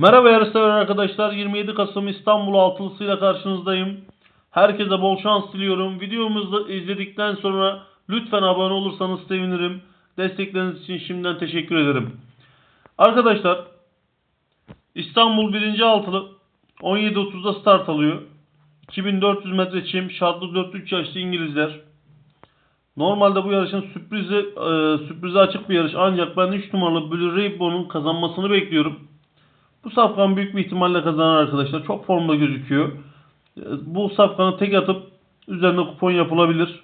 Merhaba yarışsever arkadaşlar. 27 Kasım İstanbul altılısıyla karşınızdayım. Herkese bol şans diliyorum. Videomuzu izledikten sonra lütfen abone olursanız sevinirim. Destekleriniz için şimdiden teşekkür ederim. Arkadaşlar İstanbul 1. altılı 17.30'da start alıyor. 2400 metre çim, şartlı 4-3 yaşlı İngilizler. Normalde bu yarışın sürprizi e, sürprize açık bir yarış ancak ben 3 numaralı Blue Rainbow'un kazanmasını bekliyorum. Bu safkan büyük bir ihtimalle kazanır arkadaşlar. Çok formda gözüküyor. E, Bu safkanı tek atıp üzerine kupon yapılabilir.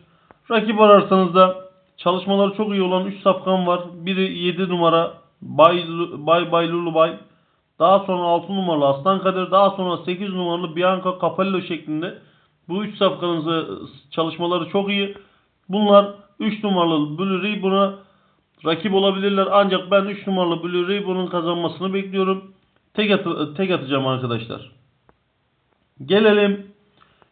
Rakip ararsanız da çalışmaları çok iyi olan 3 safkan var. Biri 7 numara Bay Bay Bay Lulu Bay. Daha sonra 6 numaralı Aslan Kadir. Daha sonra 8 numaralı Bianca Capello şeklinde. Bu 3 safkanın çalışmaları çok iyi. Bunlar 3 numaralı Blue Ribbon'a rakip olabilirler. Ancak ben 3 numaralı Blue Ribbon'un kazanmasını bekliyorum. Tek, atı- tek atacağım arkadaşlar. Gelelim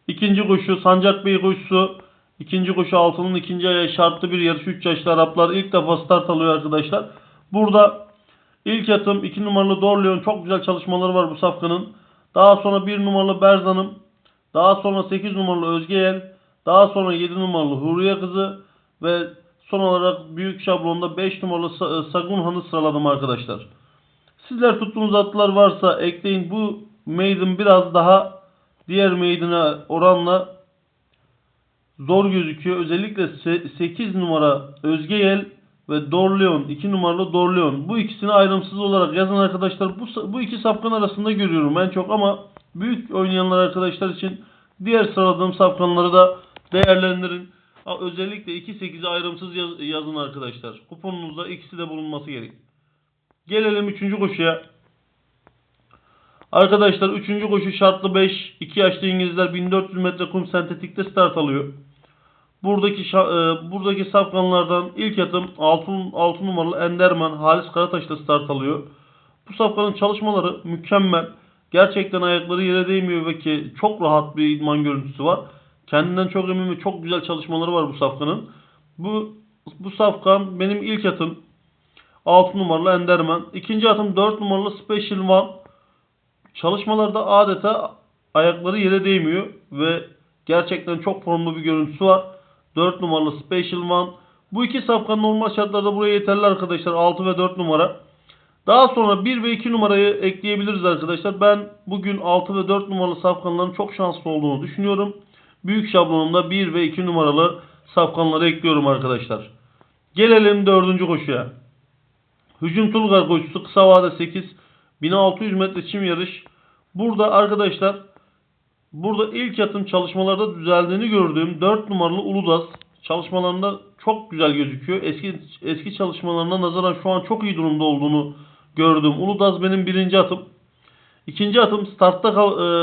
ikinci koşu Sancak Bey koşusu. İkinci koşu altının ikinci ayağı şartlı bir yarış. 3 yaşlı Araplar ilk defa start alıyor arkadaşlar. Burada ilk atım 2 numaralı Dorleon çok güzel çalışmaları var bu safkanın. Daha sonra 1 numaralı Berzan'ım. Daha sonra 8 numaralı Özgeyel. Daha sonra 7 numaralı Huriye Kızı. Ve son olarak büyük şablonda 5 numaralı Sa- Sagunhan'ı sıraladım arkadaşlar. Sizler tuttuğunuz atlar varsa ekleyin. Bu maiden biraz daha diğer maiden'e oranla zor gözüküyor. Özellikle 8 numara Özgeyel ve Dorleon 2 numaralı Dorleon. Bu ikisini ayrımsız olarak yazan arkadaşlar bu, bu iki safkan arasında görüyorum en çok ama büyük oynayanlar arkadaşlar için diğer sıraladığım safkanları da değerlendirin. Özellikle 2-8'i ayrımsız yaz- yazın arkadaşlar. Kuponunuzda ikisi de bulunması gerek. Gelelim 3. koşuya. Arkadaşlar 3. koşu şartlı 5. 2 yaşlı İngilizler 1400 metre kum sentetikte start alıyor. Buradaki e, buradaki safkanlardan ilk atım 6, 6 numaralı Enderman Halis Karataş'ta start alıyor. Bu safkanın çalışmaları mükemmel. Gerçekten ayakları yere değmiyor ve ki çok rahat bir idman görüntüsü var. Kendinden çok emin ve çok güzel çalışmaları var bu safkanın. Bu bu safkan benim ilk atım 6 numaralı Enderman. İkinci atım 4 numaralı Special One. Çalışmalarda adeta ayakları yere değmiyor ve gerçekten çok formlu bir görüntüsü var. 4 numaralı Special One. Bu iki safkan normal şartlarda buraya yeterli arkadaşlar. 6 ve 4 numara. Daha sonra 1 ve 2 numarayı ekleyebiliriz arkadaşlar. Ben bugün 6 ve 4 numaralı safkanların çok şanslı olduğunu düşünüyorum. Büyük şablonumda 1 ve 2 numaralı safkanları ekliyorum arkadaşlar. Gelelim 4. koşuya. Hücum Tulgar koşusu kısa vade 8. 1600 metre çim yarış. Burada arkadaşlar burada ilk atım çalışmalarda düzeldiğini gördüğüm 4 numaralı Uludağ çalışmalarında çok güzel gözüküyor. Eski eski çalışmalarına nazaran şu an çok iyi durumda olduğunu gördüm. Uludağ benim birinci atım. İkinci atım startta e,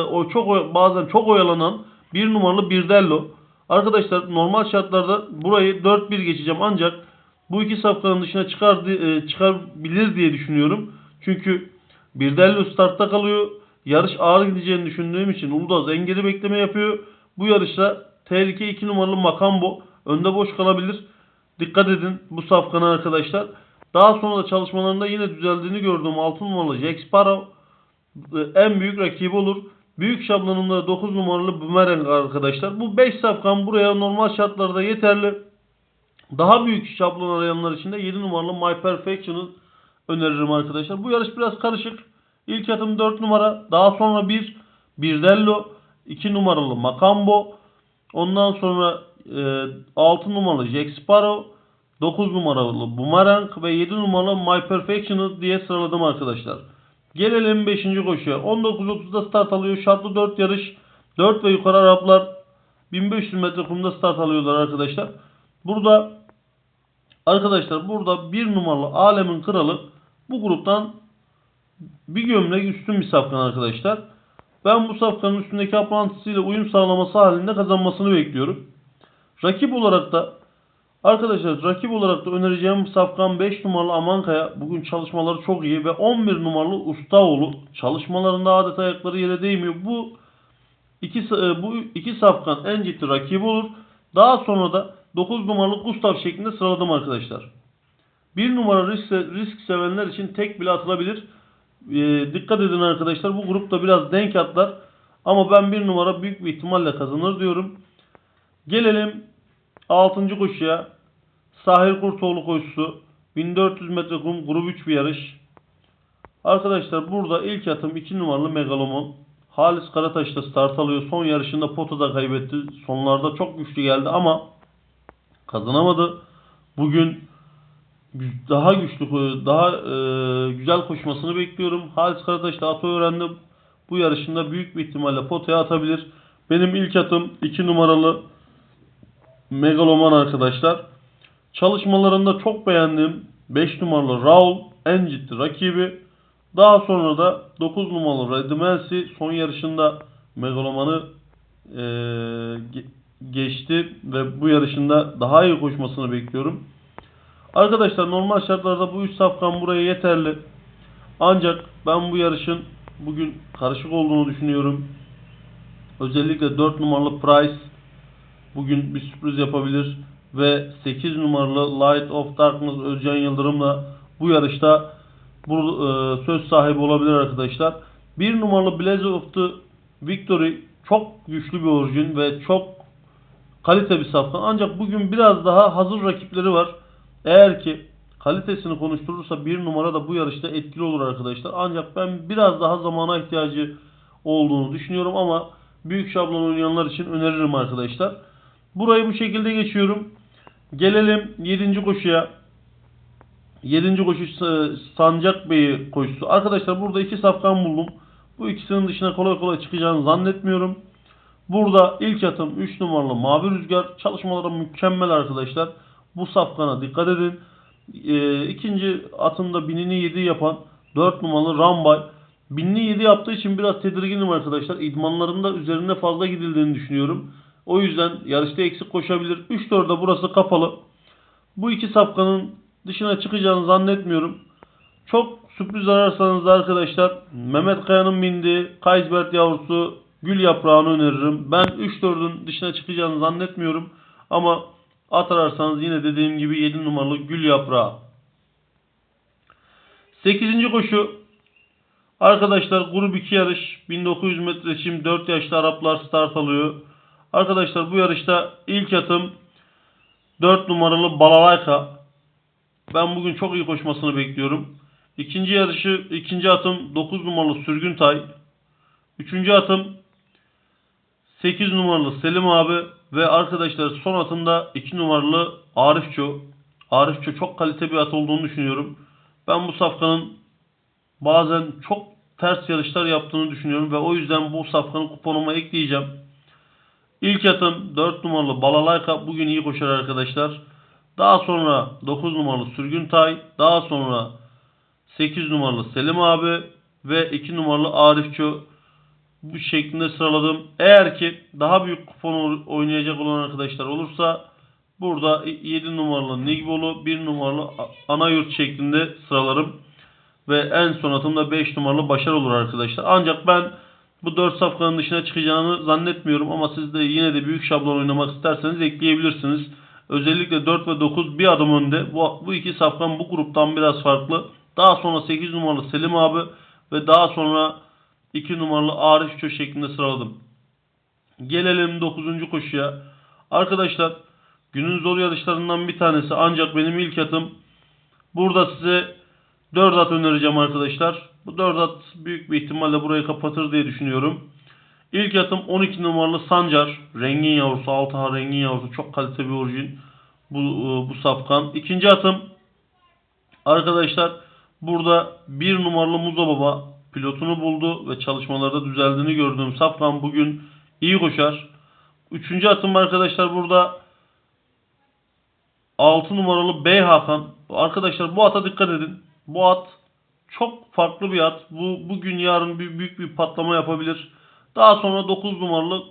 o çok bazen çok oyalanan bir numaralı Birdello. Arkadaşlar normal şartlarda burayı 4-1 geçeceğim ancak bu iki safkanın dışına çıkar e, çıkabilir diye düşünüyorum. Çünkü Birdello startta kalıyor. Yarış ağır gideceğini düşündüğüm için Uludağ engeli bekleme yapıyor. Bu yarışta tehlike 2 numaralı Makambo önde boş kalabilir. Dikkat edin bu safkana arkadaşlar. Daha sonra da çalışmalarında yine düzeldiğini gördüğüm 6 numaralı Jack Sparrow e, en büyük rakibi olur. Büyük şablonunda 9 numaralı Boomerang arkadaşlar. Bu 5 safkan buraya normal şartlarda yeterli. Daha büyük şablon arayanlar için de 7 numaralı My Perfection'ı öneririm arkadaşlar. Bu yarış biraz karışık. İlk atım 4 numara. Daha sonra 1 Birdello. 2 numaralı Makambo. Ondan sonra e, 6 numaralı Jack Sparrow. 9 numaralı Boomerang ve 7 numaralı My Perfection'ı diye sıraladım arkadaşlar. Gelelim 5. koşuya. 19.30'da start alıyor. Şartlı 4 yarış. 4 ve yukarı Araplar 1500 metre kumda start alıyorlar arkadaşlar. Burada arkadaşlar burada bir numaralı Alemin Kralı bu gruptan bir gömlek üstün bir safkan arkadaşlar. Ben bu safkanın üstündeki aprantisiyle uyum sağlaması halinde kazanmasını bekliyorum. Rakip olarak da arkadaşlar rakip olarak da önereceğim safkan 5 numaralı Amankaya bugün çalışmaları çok iyi ve 11 numaralı Ustaoğlu çalışmalarında adeta ayakları yere değmiyor. Bu iki e, bu iki safkan en ciddi rakibi olur. Daha sonra da 9 numaralı Gustav şeklinde sıraladım arkadaşlar. 1 numara risk, risk sevenler için tek bile atılabilir. Ee, dikkat edin arkadaşlar bu grupta biraz denk atlar. Ama ben bir numara büyük bir ihtimalle kazanır diyorum. Gelelim 6. koşuya. Sahir Kurtoğlu koşusu. 1400 metre kum grup 3 bir yarış. Arkadaşlar burada ilk atım 2 numaralı Megalomon. Halis Karataş'ta start alıyor. Son yarışında potada kaybetti. Sonlarda çok güçlü geldi ama kazanamadı. Bugün gü- daha güçlü, daha e, güzel koşmasını bekliyorum. Halis Karataş da atı öğrendi. Bu yarışında büyük bir ihtimalle potaya atabilir. Benim ilk atım 2 numaralı Megaloman arkadaşlar. Çalışmalarında çok beğendiğim 5 numaralı Raul en ciddi rakibi. Daha sonra da 9 numaralı Redimensi son yarışında Megaloman'ı ge- geçti ve bu yarışında daha iyi koşmasını bekliyorum. Arkadaşlar normal şartlarda bu 3 safkan buraya yeterli. Ancak ben bu yarışın bugün karışık olduğunu düşünüyorum. Özellikle 4 numaralı Price bugün bir sürpriz yapabilir ve 8 numaralı Light of Darkness Özcan Yıldırım'la bu yarışta bu e, söz sahibi olabilir arkadaşlar. 1 numaralı Blaze of the Victory çok güçlü bir orijin ve çok kalite bir safkan. Ancak bugün biraz daha hazır rakipleri var. Eğer ki kalitesini konuşturursa bir numara da bu yarışta etkili olur arkadaşlar. Ancak ben biraz daha zamana ihtiyacı olduğunu düşünüyorum ama büyük şablon oynayanlar için öneririm arkadaşlar. Burayı bu şekilde geçiyorum. Gelelim 7. koşuya. 7. koşu Sa- Sancak Bey koşusu. Arkadaşlar burada iki safkan buldum. Bu ikisinin dışına kolay kolay çıkacağını zannetmiyorum. Burada ilk atım 3 numaralı Mavi Rüzgar. Çalışmaları mükemmel arkadaşlar. Bu safkana dikkat edin. Ee, ikinci atımda binini 7 yapan 4 numaralı Rambay. Binini 7 yaptığı için biraz tedirginim arkadaşlar. İdmanlarında üzerinde fazla gidildiğini düşünüyorum. O yüzden yarışta eksik koşabilir. 3-4'de burası kapalı. Bu iki safkanın dışına çıkacağını zannetmiyorum. Çok sürpriz ararsanız da arkadaşlar Mehmet Kaya'nın bindiği Kaysbert yavrusu Gül Yaprağı'nı öneririm. Ben 3-4'ün dışına çıkacağını zannetmiyorum. Ama at ararsanız yine dediğim gibi 7 numaralı Gül Yaprağı. 8. koşu Arkadaşlar grup 2 yarış 1900 metre çim 4 yaşlı Araplar start alıyor. Arkadaşlar bu yarışta ilk atım 4 numaralı Balalayka. Ben bugün çok iyi koşmasını bekliyorum. İkinci yarışı, ikinci atım 9 numaralı Sürgün Tay. Üçüncü atım 8 numaralı Selim abi ve arkadaşlar son atımda 2 numaralı Arifço. Arifço çok kalite bir at olduğunu düşünüyorum. Ben bu safkanın bazen çok ters yarışlar yaptığını düşünüyorum ve o yüzden bu safkanı kuponuma ekleyeceğim. İlk atım 4 numaralı Balalayka bugün iyi koşar arkadaşlar. Daha sonra 9 numaralı Sürgün Tay, daha sonra 8 numaralı Selim abi ve 2 numaralı Arifço bu şeklinde sıraladım. Eğer ki daha büyük kupon oynayacak olan arkadaşlar olursa burada 7 numaralı Nigbolu, 1 numaralı Anayurt şeklinde sıralarım. Ve en son atımda 5 numaralı Başar olur arkadaşlar. Ancak ben bu 4 safkanın dışına çıkacağını zannetmiyorum ama siz de yine de büyük şablon oynamak isterseniz ekleyebilirsiniz. Özellikle 4 ve 9 bir adım önde. Bu, bu iki safkan bu gruptan biraz farklı. Daha sonra 8 numaralı Selim abi ve daha sonra 2 numaralı Arif Çö şeklinde sıraladım. Gelelim 9. koşuya. Arkadaşlar günün zor yarışlarından bir tanesi ancak benim ilk atım. Burada size 4 at önereceğim arkadaşlar. Bu 4 at büyük bir ihtimalle burayı kapatır diye düşünüyorum. İlk atım 12 numaralı Sancar. Rengin yavrusu, Altaha rengin yavrusu. Çok kalite bir orijin. Bu, bu safkan. İkinci atım arkadaşlar burada 1 numaralı Muzo Baba pilotunu buldu ve çalışmalarda düzeldiğini gördüğüm safkan bugün iyi koşar. Üçüncü atım arkadaşlar burada 6 numaralı Bey Hakan. Arkadaşlar bu ata dikkat edin. Bu at çok farklı bir at. Bu bugün yarın bir büyük bir patlama yapabilir. Daha sonra 9 numaralı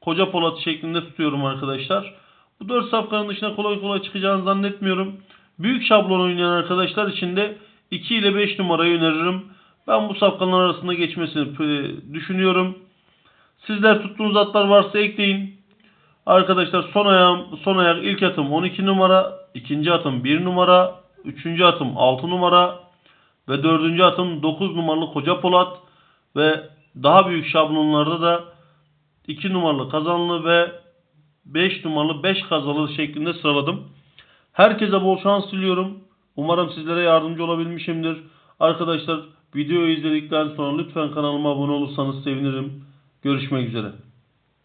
Koca Polat şeklinde tutuyorum arkadaşlar. Bu 4 safkanın dışına kolay kolay çıkacağını zannetmiyorum. Büyük şablon oynayan arkadaşlar için de 2 ile 5 numarayı öneririm. Ben bu safkanlar arasında geçmesini e, düşünüyorum. Sizler tuttuğunuz atlar varsa ekleyin. Arkadaşlar son ayağım, son ayak ilk atım 12 numara, ikinci atım 1 numara, üçüncü atım 6 numara, Ve dördüncü atım 9 numaralı Koca Polat. Ve daha büyük şablonlarda da 2 numaralı kazanlı ve 5 numaralı 5 kazalı şeklinde sıraladım. Herkese bol şans diliyorum. Umarım sizlere yardımcı olabilmişimdir. Arkadaşlar videoyu izledikten sonra lütfen kanalıma abone olursanız sevinirim. Görüşmek üzere.